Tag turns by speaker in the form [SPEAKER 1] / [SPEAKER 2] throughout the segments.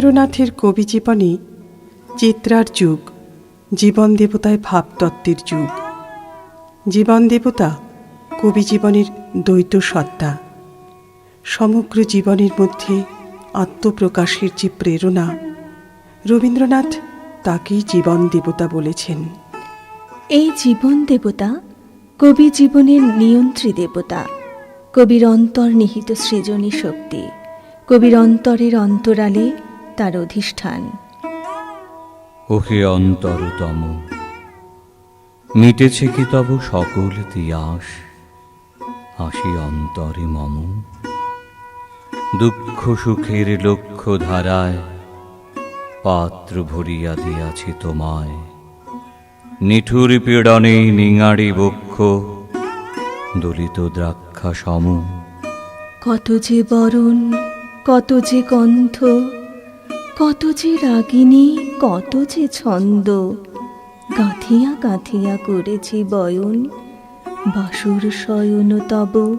[SPEAKER 1] রবীন্দ্রনাথের কবি জীবনে, চিত্রার যুগ, জীবন দেবতায় ভাবতত্ত্বের যুগ। জীবন দেবতা কবি জীবনের দ্বৈত সত্তা। সমগ্র জীবনের মধ্যে আত্মপ্রকাশের যে প্রেরণা, রবীন্দ্রনাথ তাকেই জীবন দেবতা বলেছেন।
[SPEAKER 2] এই জীবন দেবতা কবি জীবনের নিয়ন্ত্রী দেবতা, কবির অন্তর্নিহিত সৃজনী শক্তি, কবির অন্তরের অন্তরালে তার অধিষ্ঠান।
[SPEAKER 3] ওহে অন্তরতম মিটেছে কি তব সকল তিয়াস? আসি অন্তরে মম। দুঃখ সুখের লক্ষ্য ধারায় পাত্র ভরিয়া দিয়াছি তোমায়। নিঠুর পীড়নে নিঙাড়ি বক্ষ দলিত দ্রাক্ষা সম
[SPEAKER 2] কত যে বরণ কত যে কণ্ঠ কত যে রাগিনী কত যে ছন্দ। গাঁথিয়া গাঁথিয়া করেছি বয়ন বাসুর শয়ন তব।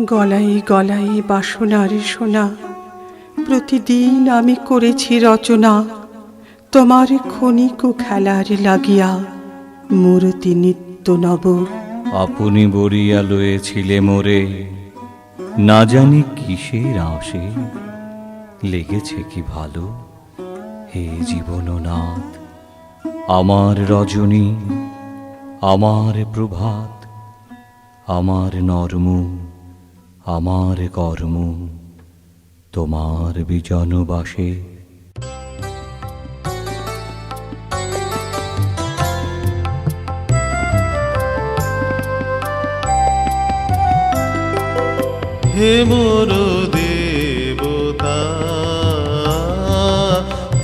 [SPEAKER 1] গলায় গলায় বাসনার সোনা প্রতিদিন আমি করেছি রচনা। তোমার ক্ষণিক খেলার লাগিয়া মূর্তি নিত্য নব।
[SPEAKER 3] আপনি বরিয়া লয়েছিলে মোরে না জানি কিসের আসে। লেগেছে কি ভালো? হে জীবননাথ, আমার রজনী, আমার প্রভাত, আমার নর্ম, আমার কর্ম, তোমার বিজনবাসে
[SPEAKER 4] হে মোর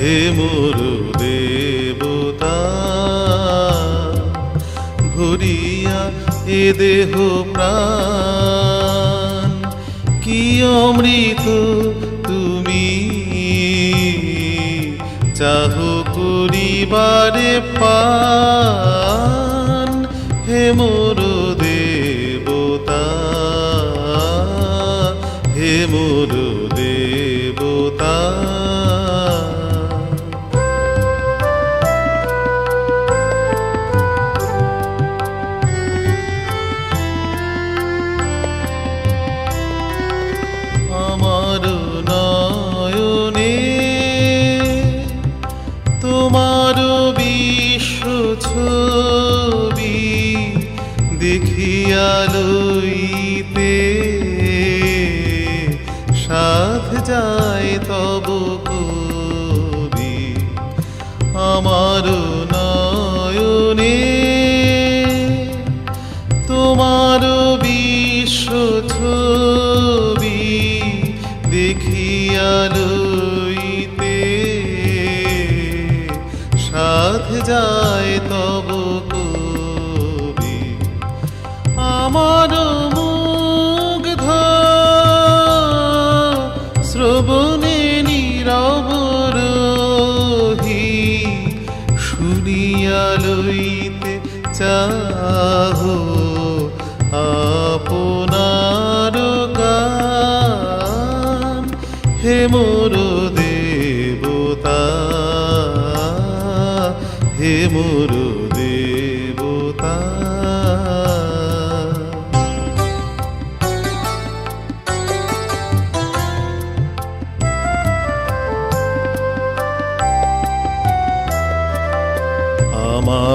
[SPEAKER 4] হে মোর দেবতা ঘুরিয়া এ দেহ প্রাণ, কি অমৃত তুমি? চাহ করিবারে পান, হে মোর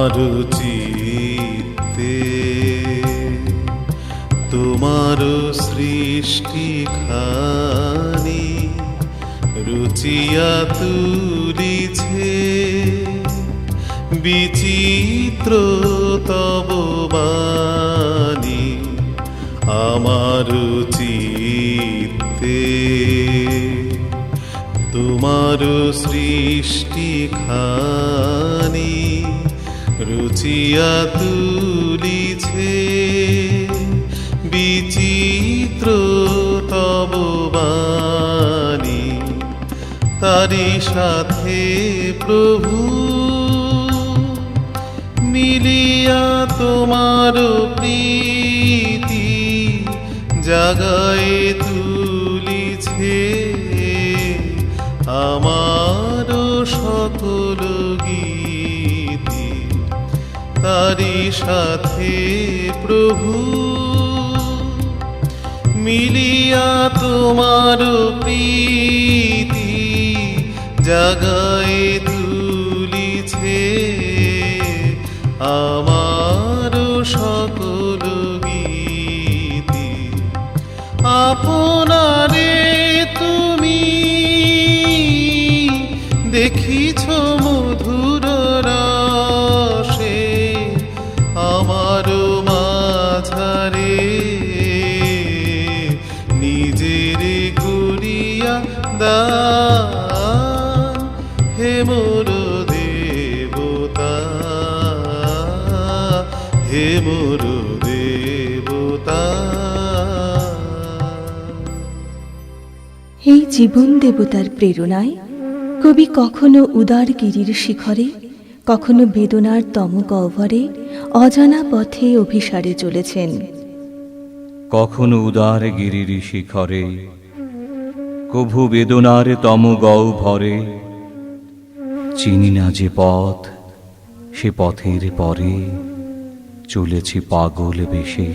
[SPEAKER 4] আমার চিত্তে তোমার সৃষ্টি খানি রুচিয়া তুলিছে। বিচিত্র তব বাণী আমার চিত্তে তোমার সৃষ্টি খানি রুচিয়া তুলিছে, বিচিত্র তব তারি সাথে প্রভু, মিলিয়া তোমার প্রীতি জাগায় তুলিছে। আমার সকল গীতি তারি সাথে প্রভু। মিলিয়া তোমার প্রীতি জাগায় তুলিছে আমার সকল গীতি। আপনারে
[SPEAKER 2] জীবন দেবতার প্রেরণায় কবি কখনো উদার গিরির শিখরে কখনো বেদনার তম গহ্বরে অজানা পথে অভিসারে চলেছেন।
[SPEAKER 3] কখনো উদার গিরির শিখরে কভু বেদনার তম গৌ ভরে চিনি না যে পথ সে পথের পরে চলেছি পাগল বেশে।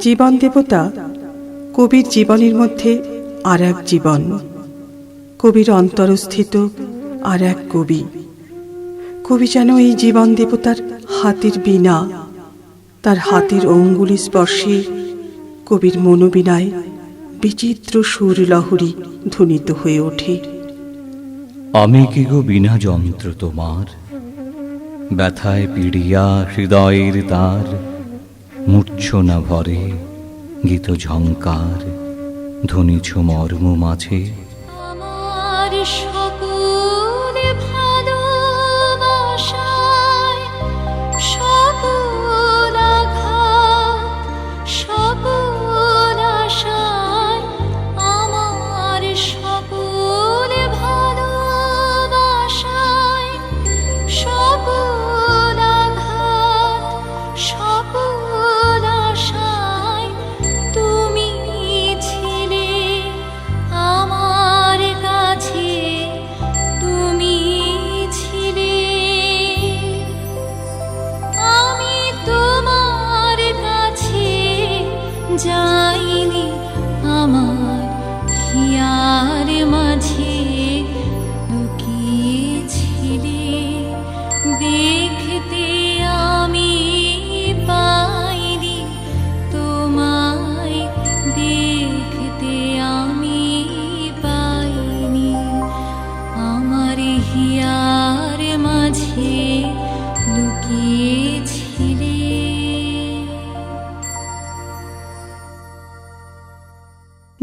[SPEAKER 1] জীবন দেবতা কবির জীবনের মধ্যে আর এক জীবন। কবির অন্তরস্থিত আর এক কবি। কবি যেন এই জীবন দেবতার হাতের বীণা। তার হাতের অঙ্গুলি স্পর্শে কবির মনোবিনায় বিচিত্র সুর লহরী ধ্বনিত হয়ে ওঠে।
[SPEAKER 3] আমি কি গো বিনা যন্ত্র তোমার? ব্যথায় পিড়িয়া হৃদয়ের তার মূর্ছনা ভরে গীত ঝঙ্কার ধ্বনিছ মর্ম মাঝে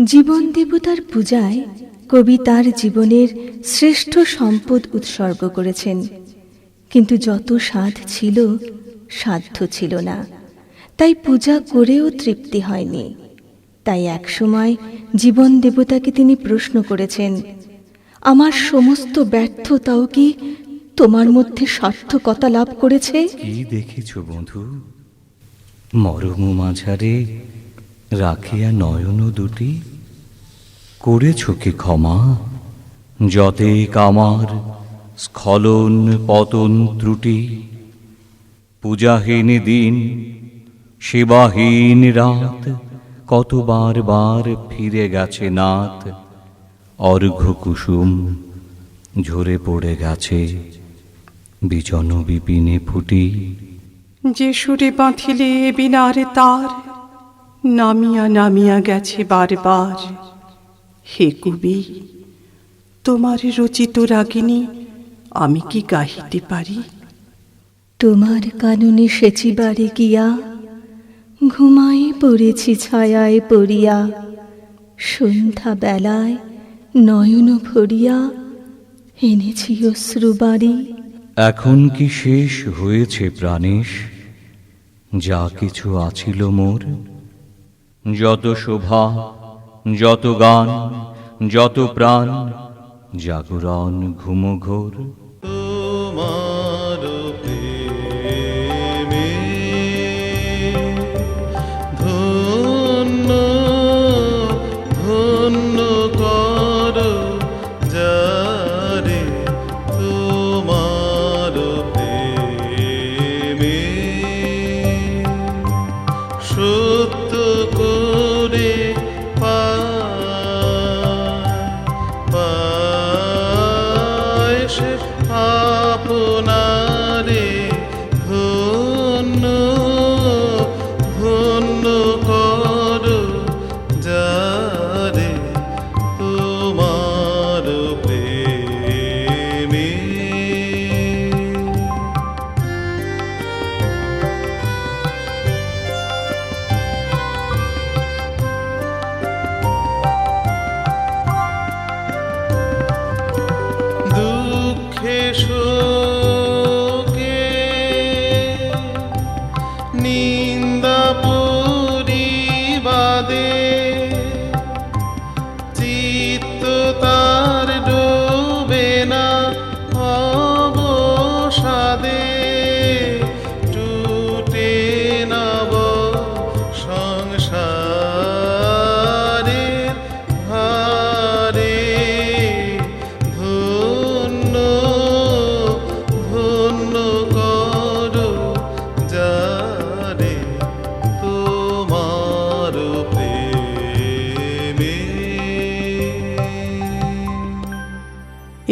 [SPEAKER 2] জীবন দেবতার পূজায় কবি তার জীবনের শ্রেষ্ঠ সম্পদ উৎসর্গ করেছেন। কিন্তু যত সাধ ছিল, সাধ্য ছিল না। তাই পূজা করেও তৃপ্তি হয়নি। তাই একসময় জীবন দেবতাকে তিনি প্রশ্ন করেছেন, আমার সমস্ত ব্যর্থতাও কি তোমার মধ্যে সার্থকতা লাভ করেছে?
[SPEAKER 3] কি দেখেছ বন্ধু? মরম মাঝারে রাখিয়া নয়ন দুটি করেছ কি ক্ষমা? যতে কামার স্খলন পতন ত্রুটি, পূজাহীন দিন, সেবাহীন রাত, কতবার বার ফিরে গেছে নাত অর্ঘ্য কুসুম ঝরে পড়ে গেছে, বিজন বিপিনে ফুটি।
[SPEAKER 1] যে সুরে বাঁধিলে বিনারে তার, নামিয়া নামিয়া গেছে বারবার। হে কবি তোমার রচিত রাগিনী আমি কি গাহিতে পারি?
[SPEAKER 2] তোমার কাননে সেচিবারে গিয়া ঘুমাই পড়েছি ছায়ায় পড়িয়া সন্ধ্যা বেলায় নয়ন ভরিয়া এনেছি অশ্রুবাড়ি
[SPEAKER 3] এখন কি শেষ হয়েছে প্রাণেশ? যা কিছু আছিল মোর যত শোভা যত গান যত প্রাণ জাগরণ ঘুমঘোর।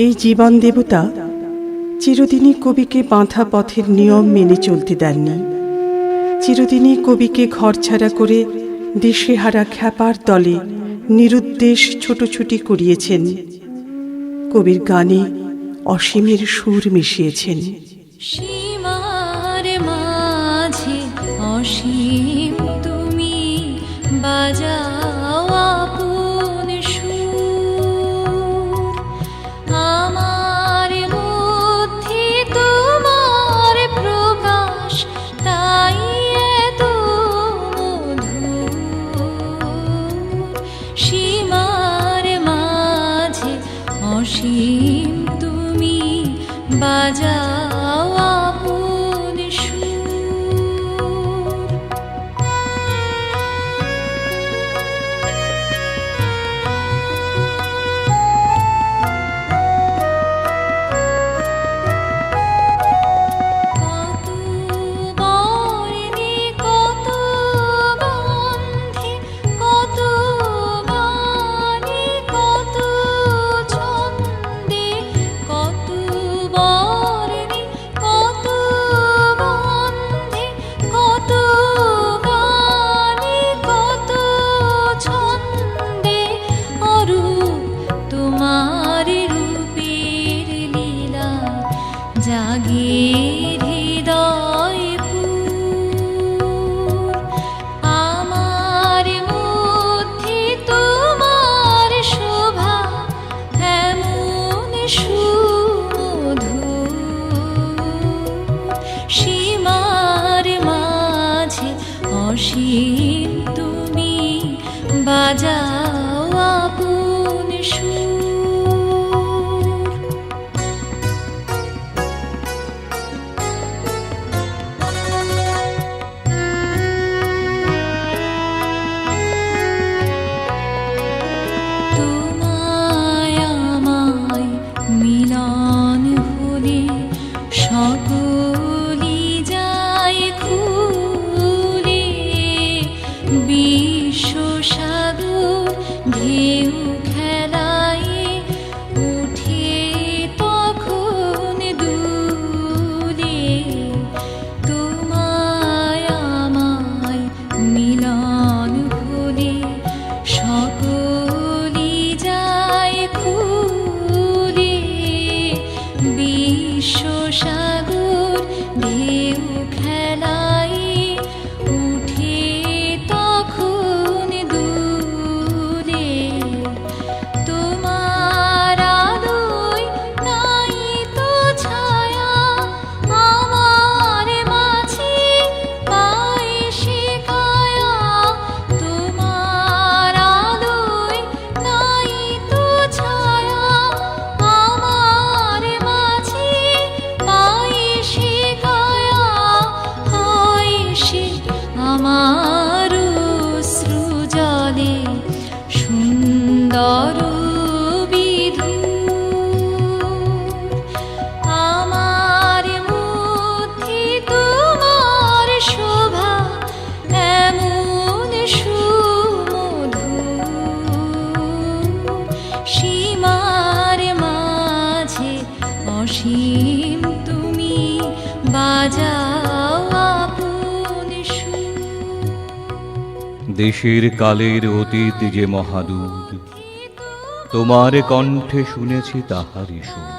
[SPEAKER 1] এই জীবন দেবতা চিরদিনই কবিকে বাঁধা পথের নিয়ম মেনে চলতে দেননি চিরদিনই কবিকে ঘরছাড়া করে দিশেহারা খ্যাপার দলে নিরুদ্দেশ ছোটোছুটি করিয়েছেন। কবির গানে অসীমের সুর মিশিয়েছেন।
[SPEAKER 5] অসীম তুমি বাজাও। অসীম তুমি বাজাও আপন
[SPEAKER 3] দেশের কালের অতীত যে মহাদূর তোমার কণ্ঠে শুনেছি তাহারি সুর।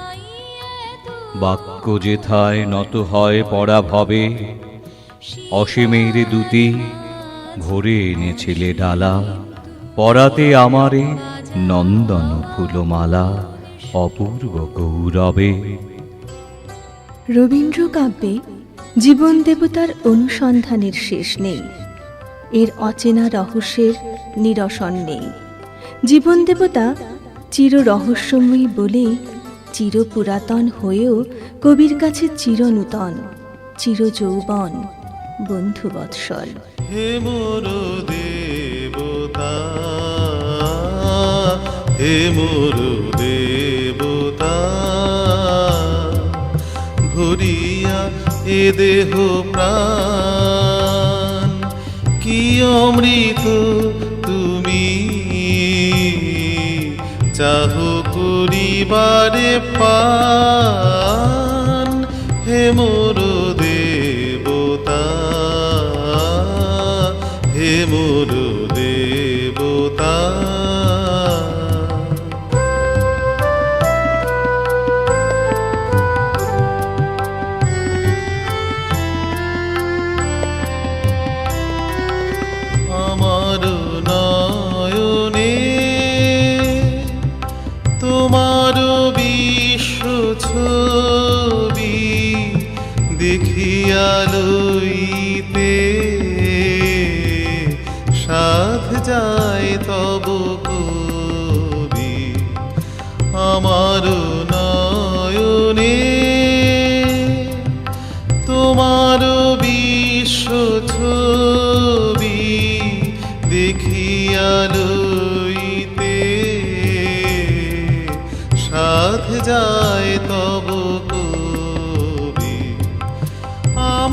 [SPEAKER 3] বাক্য যেথায় নত হয় পড়া ভবে অসীমের দুতি ভরে এনেছিলে ডালা, পরাতে আমারে নন্দন ফুলমালা, অপূর্ব গৌরবে।
[SPEAKER 2] রবীন্দ্র কাব্যে জীবন দেবতার অনুসন্ধানের শেষ নেই। এর অচেনা রহস্যের নিরসন নেই। জীবন দেবতা চির রহস্যময়ী বলে চির পুরাতন হয়েও কবির কাছে চির নূতন চির যৌবন বন্ধু বৎসল
[SPEAKER 4] হে মোর দেবতা, হে মোর দেবতা, ভরিয়া এ দেহ প্রাণ, কি অমৃত চাহ করিবারে পান হে মোর দেবতা হে মোর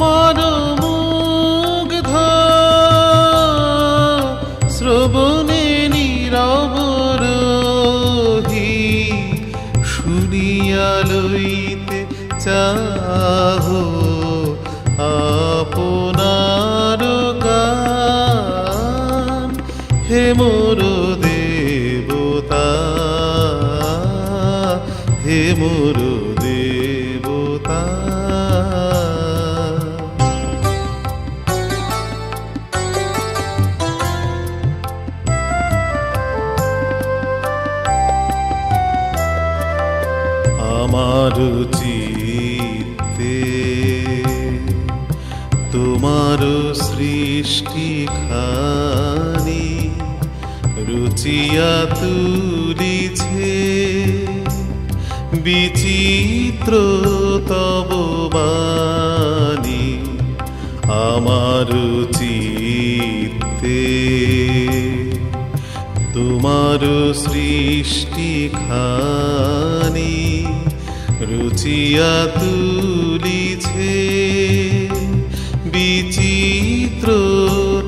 [SPEAKER 4] আমার আমার চিত্তে তোমার সৃষ্টি খানি রুচিয়া তুলিছে। বিচিত্র তব বাণী আমার চিত্তে তোমার সৃষ্টি খানি রুচিয়া তুলিছে বিচিত্র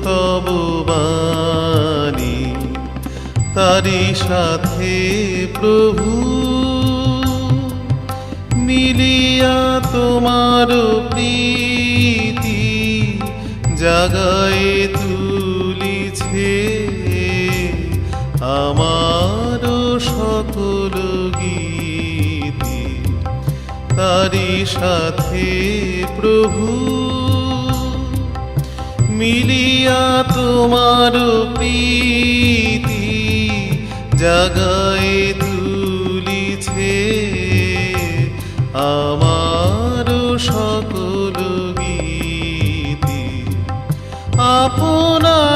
[SPEAKER 4] তব বাণী। তারি সাথে প্রভু, মিলিয়া তোমার প্রীতি জাগায় তুলিছে। আমার সকল গীতি তারি সাথে প্রভু। মিলিয়া তোমার প্রীতি জাগায় তুলিছে আমার সকল গীতি। আপনারে